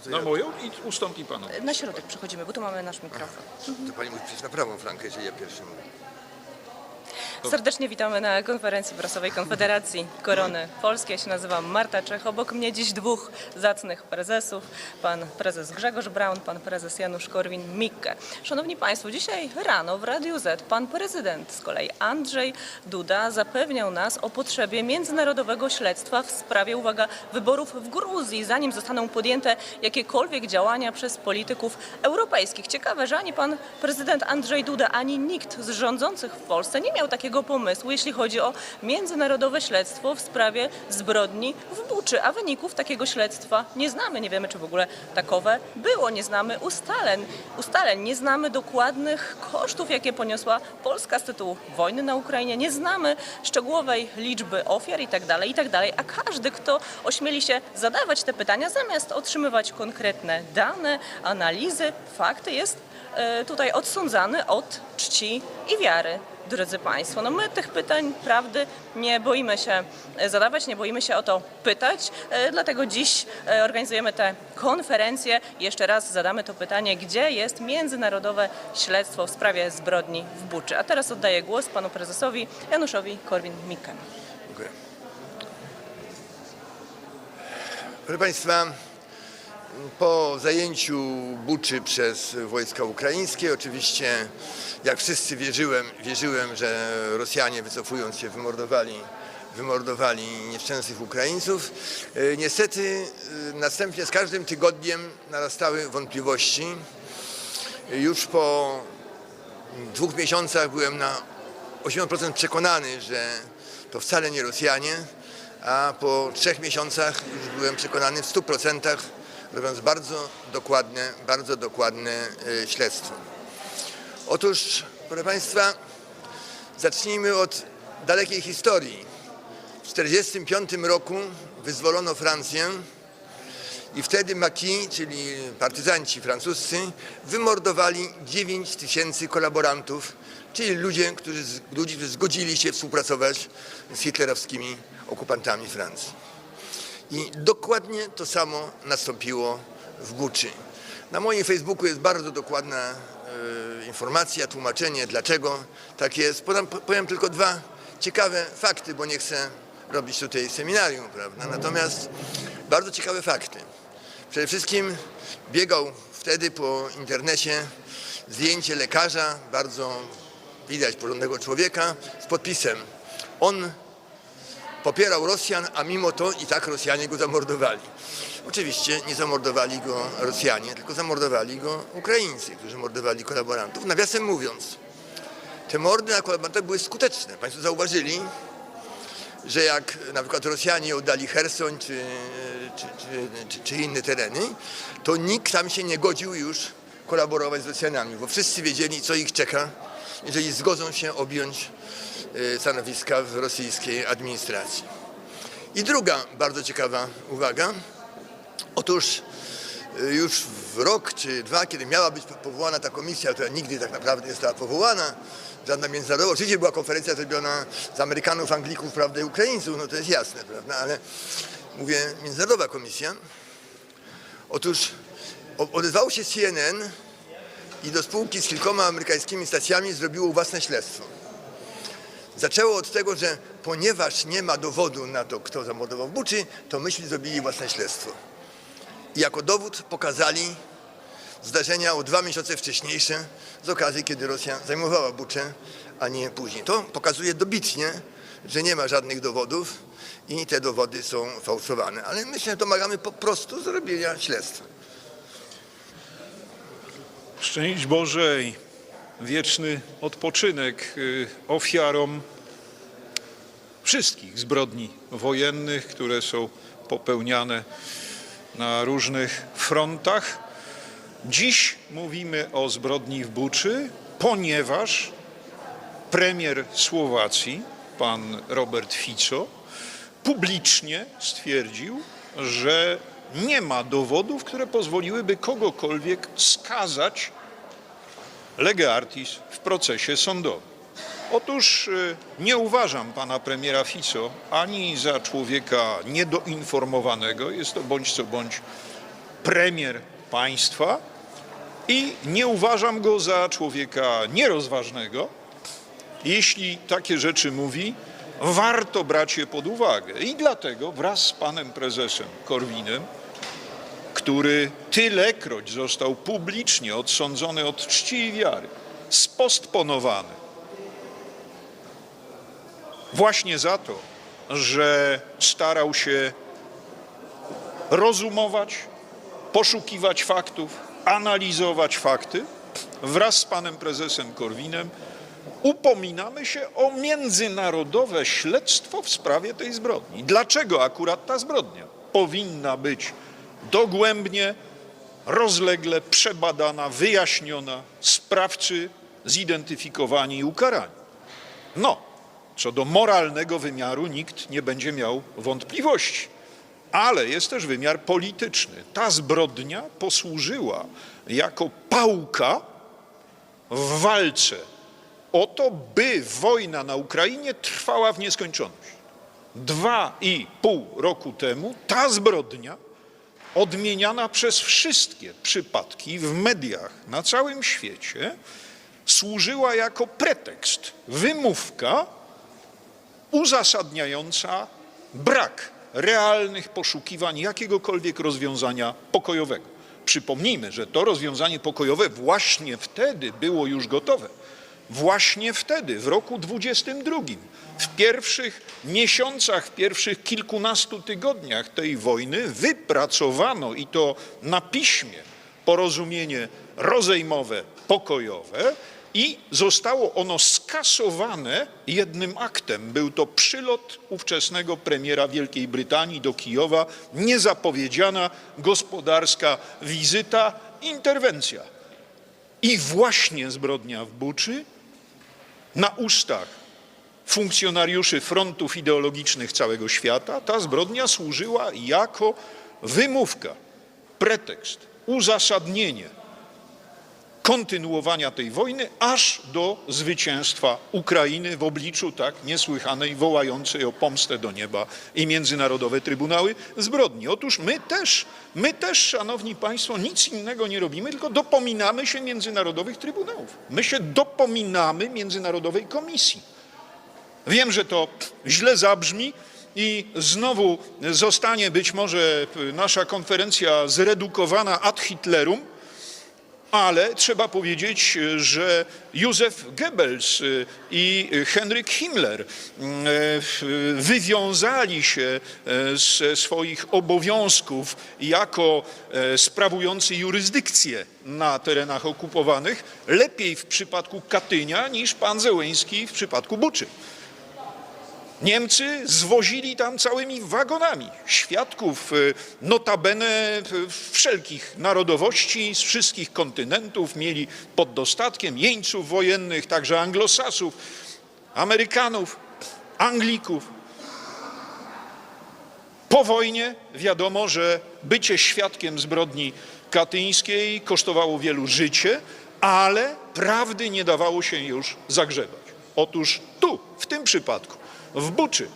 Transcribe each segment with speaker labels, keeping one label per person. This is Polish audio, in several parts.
Speaker 1: flankę, to
Speaker 2: Na
Speaker 1: ja...
Speaker 2: moją i ustąpi panu.
Speaker 3: Na środek przechodzimy, bo tu mamy nasz mikrofon.
Speaker 1: To pani musi przejść na prawą flankę, jeżeli ja pierwszy mówię.
Speaker 3: Serdecznie witamy na konferencji prasowej Konfederacji Korony Polskiej. Ja się nazywam Marta Czech. Obok mnie dziś dwóch zacnych prezesów. Pan prezes Grzegorz Braun, pan prezes Janusz Korwin-Mikke. Szanowni Państwo, dzisiaj rano w Radiu Z pan prezydent z kolei Andrzej Duda zapewniał nas o potrzebie międzynarodowego śledztwa w sprawie, uwaga, wyborów w Gruzji, zanim zostaną podjęte jakiekolwiek działania przez polityków europejskich. Ciekawe, że ani pan prezydent Andrzej Duda, ani nikt z rządzących w Polsce nie miał takiego pomysłu, jeśli chodzi o międzynarodowe śledztwo w sprawie zbrodni w Buczy, a wyników takiego śledztwa nie znamy. Nie wiemy, czy w ogóle takowe było. Nie znamy ustaleń, ustaleń. nie znamy dokładnych kosztów, jakie poniosła Polska z tytułu wojny na Ukrainie. Nie znamy szczegółowej liczby ofiar itd., itd., a każdy, kto ośmieli się zadawać te pytania, zamiast otrzymywać konkretne dane, analizy, fakty, jest e, tutaj odsądzany od czci i wiary. Drodzy Państwo, no my tych pytań prawdy nie boimy się zadawać, nie boimy się o to pytać, e, dlatego dziś e, organizujemy tę konferencję. Jeszcze raz zadamy to pytanie, gdzie jest międzynarodowe śledztwo w sprawie zbrodni w Buczy. A teraz oddaję głos panu prezesowi Januszowi Korwin-Mikke.
Speaker 1: Dziękuję. Proszę Państwa, po zajęciu Buczy przez wojska ukraińskie, oczywiście, jak wszyscy wierzyłem, wierzyłem, że Rosjanie wycofując się wymordowali, wymordowali nieszczęsnych Ukraińców. E, Niestety e, następnie z każdym tygodniem narastały wątpliwości. Już po dwóch miesiącach byłem na 80% przekonany, że to wcale nie Rosjanie, a po trzech miesiącach już byłem przekonany w 100%, robiąc bardzo dokładne, bardzo dokładne e, śledztwo. Otóż, proszę Państwa, zacznijmy od dalekiej historii. W 1945 roku wyzwolono Francję i wtedy Maki, czyli partyzanci francuscy, wymordowali 9 tysięcy kolaborantów, czyli ludzie, ludzi, którzy zgodzili się współpracować z hitlerowskimi okupantami Francji. I dokładnie to samo nastąpiło w Buczy. Na moim Facebooku jest bardzo dokładna e, informacja, tłumaczenie, dlaczego tak jest. Podam, powiem tylko dwa ciekawe fakty, bo nie chcę robić tutaj seminarium, prawda? Natomiast bardzo ciekawe fakty. Przede wszystkim biegał wtedy po internecie zdjęcie lekarza, bardzo widać porządnego człowieka, z podpisem on popierał Rosjan, a mimo to i tak Rosjanie go zamordowali. Oczywiście nie zamordowali go Rosjanie, tylko zamordowali go Ukraińcy, którzy mordowali kolaborantów. Nawiasem mówiąc, te mordy na kolaborantach były skuteczne. Państwo zauważyli, że jak na przykład Rosjanie oddali Hersoń czy, czy, czy, czy, inne tereny, to nikt tam się nie godził już kolaborować z Rosjanami, bo wszyscy wiedzieli, co ich czeka, jeżeli zgodzą się objąć e, stanowiska w rosyjskiej administracji. I druga bardzo ciekawa uwaga. Otóż e, już w rok czy dwa, kiedy miała być powołana ta komisja, która nigdy tak naprawdę nie została powołana, żadna międzynarodowa, oczywiście była konferencja zrobiona z Amerykanów, Anglików, prawda, Ukraińców, no to jest jasne, prawda, ale mówię międzynarodowa komisja. Otóż odezwał się CNN i do spółki z kilkoma amerykańskimi stacjami zrobiło własne śledztwo. Zaczęło od tego, że ponieważ nie ma dowodu na to, kto zamordował Buczy, to myśli zrobili własne śledztwo. I jako dowód pokazali zdarzenia o dwa miesiące wcześniejsze z okazji, kiedy Rosja zajmowała Buczę, a nie później. To pokazuje dobitnie, że nie ma żadnych dowodów i te dowody są fałszowane. Ale myślę, że domagamy po prostu zrobienia śledztwa.
Speaker 2: Szczęść Boże i wieczny odpoczynek y, ofiarom wszystkich zbrodni wojennych, które są popełniane na różnych frontach. Dziś mówimy o zbrodni w Buczy, ponieważ premier Słowacji, pan Robert Fico, publicznie stwierdził, że nie ma dowodów, które pozwoliłyby kogokolwiek skazać lege artis w procesie sądowym. Otóż y, nie uważam pana premiera Fico ani za człowieka niedoinformowanego, jest to bądź co bądź premier państwa i nie uważam go za człowieka nierozważnego. Jeśli takie rzeczy mówi, warto brać je pod uwagę. I dlatego wraz z panem prezesem Korwinem, który tylekroć został publicznie odsądzony od czci i wiary, spostponowany właśnie za to, że starał się rozumować, poszukiwać faktów, analizować fakty, wraz z panem prezesem Korwinem upominamy się o międzynarodowe śledztwo w sprawie tej zbrodni. Dlaczego akurat ta zbrodnia powinna być dogłębnie, rozlegle przebadana, wyjaśniona, sprawcy zidentyfikowani i ukarani? No, co do moralnego wymiaru nikt nie będzie miał wątpliwości. Ale jest też wymiar polityczny. Ta zbrodnia posłużyła jako pałka w walce o to, by wojna na Ukrainie trwała w nieskończoność. Dwa i pół roku temu ta zbrodnia, odmieniana przez wszystkie przypadki w mediach na całym świecie, służyła jako pretekst, wymówka uzasadniająca brak realnych poszukiwań jakiegokolwiek rozwiązania pokojowego. Przypomnijmy, że to rozwiązanie pokojowe właśnie wtedy było już gotowe. Właśnie wtedy, w roku 22, w pierwszych miesiącach, w pierwszych kilkunastu tygodniach tej wojny wypracowano i to na piśmie porozumienie rozejmowe, pokojowe i zostało ono skasowane jednym aktem. Był to przylot ówczesnego premiera Wielkiej Brytanii do Kijowa, niezapowiedziana gospodarska wizyta, interwencja. I właśnie zbrodnia w Buczy na ustach funkcjonariuszy frontów ideologicznych całego świata, ta zbrodnia służyła jako wymówka, pretekst, uzasadnienie kontynuowania tej wojny aż do zwycięstwa Ukrainy w obliczu tak niesłychanej, wołającej o pomstę do nieba i międzynarodowe trybunały zbrodni. Otóż my też, my też, szanowni państwo, nic innego nie robimy, tylko dopominamy się międzynarodowych trybunałów. My się dopominamy międzynarodowej komisji. Wiem, że to źle zabrzmi i znowu zostanie być może nasza konferencja zredukowana ad Hitlerum, ale trzeba powiedzieć, że Józef Goebbels i Henryk Himmler wywiązali się ze swoich obowiązków jako sprawujący jurysdykcję na terenach okupowanych lepiej w przypadku Katynia niż pan Zełęński w przypadku Buczy. Niemcy zwozili tam całymi wagonami świadków, y, notabene y, wszelkich narodowości, z wszystkich kontynentów, mieli pod dostatkiem jeńców wojennych, także anglosasów, Amerykanów, Anglików. Po wojnie wiadomo, że bycie świadkiem zbrodni katyńskiej kosztowało wielu życie, ale prawdy nie dawało się już zagrzebać. Otóż tu, w tym przypadku, w Buczy.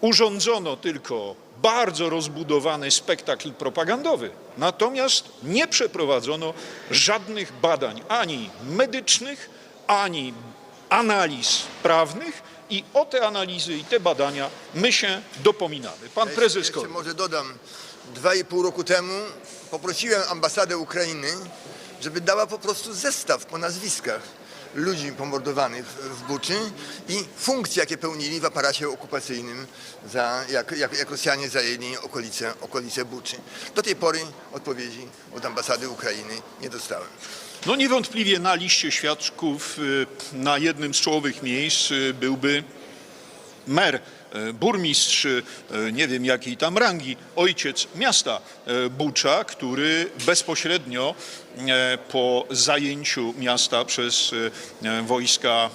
Speaker 2: Urządzono tylko bardzo rozbudowany spektakl propagandowy, natomiast nie przeprowadzono żadnych badań ani medycznych, ani analiz prawnych i o te analizy i te badania my się dopominamy. Pan
Speaker 1: Ja
Speaker 2: prezes
Speaker 1: jeszcze może dodam, dwa i pół roku temu poprosiłem ambasadę Ukrainy, żeby dała po prostu zestaw po nazwiskach ludzi pomordowanych w Buczy i funkcje, jakie pełnili w aparacie okupacyjnym, za, jak, jak, jak Rosjanie zajęli okolice, okolice Buczy. Do tej pory odpowiedzi od ambasady Ukrainy nie dostałem.
Speaker 2: No niewątpliwie na liście świadków y, na jednym z czołowych miejsc y, byłby mer, burmistrz, y, nie wiem jakiej tam rangi, ojciec miasta y, Bucza, który bezpośrednio e, po zajęciu miasta przez e, wojska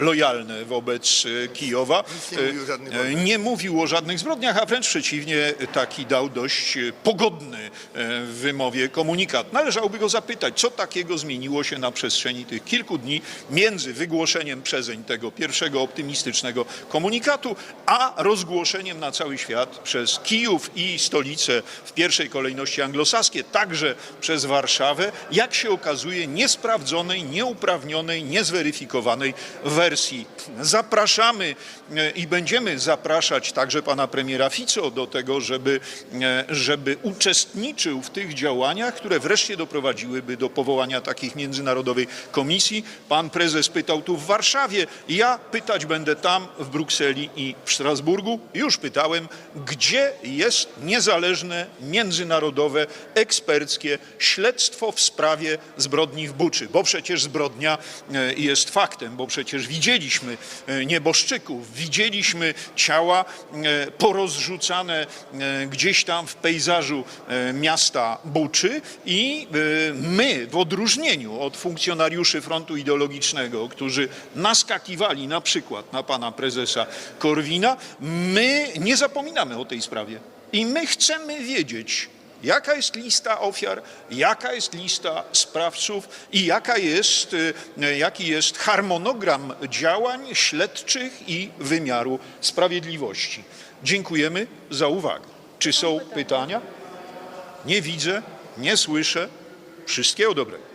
Speaker 2: e, lojalne wobec e, Kijowa.
Speaker 1: Nic nie mówił o żadnych
Speaker 2: E,
Speaker 1: zbrodniach.
Speaker 2: Nie mówił o żadnych zbrodniach, a wręcz przeciwnie, taki dał dość e, pogodny e, w wymowie komunikat. Należałoby go zapytać, co takiego zmieniło się na przestrzeni tych kilku dni między wygłoszeniem przezeń tego pierwszego optymistycznego komunikatu, a rozgłoszeniem na cały świat przez Kijów i stolice w pierwszej kolejności anglosaskie, także przez Warszawę, jak się okazuje, niesprawdzonej, nieuprawnionej, niezweryfikowanej wersji. Zapraszamy e, i będziemy zapraszać także pana premiera Fico do tego, żeby, e, żeby uczestniczył w tych działaniach, które wreszcie doprowadziłyby do powołania takich międzynarodowej komisji. Pan prezes pytał tu w Warszawie, ja pytać będę tam w Brukseli i w Strasburgu. Już pytałem, gdzie jest niezależne, międzynarodowe, eksperckie śledztwo w sprawie zbrodni w Buczy, bo przecież zbrodnia e, jest faktem, bo przecież widzieliśmy e, nieboszczyków, widzieliśmy ciała e, porozrzucane e, gdzieś tam w pejzażu miasta Buczy i my w odróżnieniu od funkcjonariuszy frontu ideologicznego, którzy naskakiwali na przykład na pana prezesa Korwina, my nie zapominamy o tej sprawie. I my chcemy wiedzieć, jaka jest lista ofiar, jaka jest lista sprawców i jaka jest, e, jaki jest harmonogram działań śledczych i wymiaru sprawiedliwości. Dziękujemy za uwagę. Czy są pytania? Nie widzę, nie słyszę. Wszystkiego dobrego.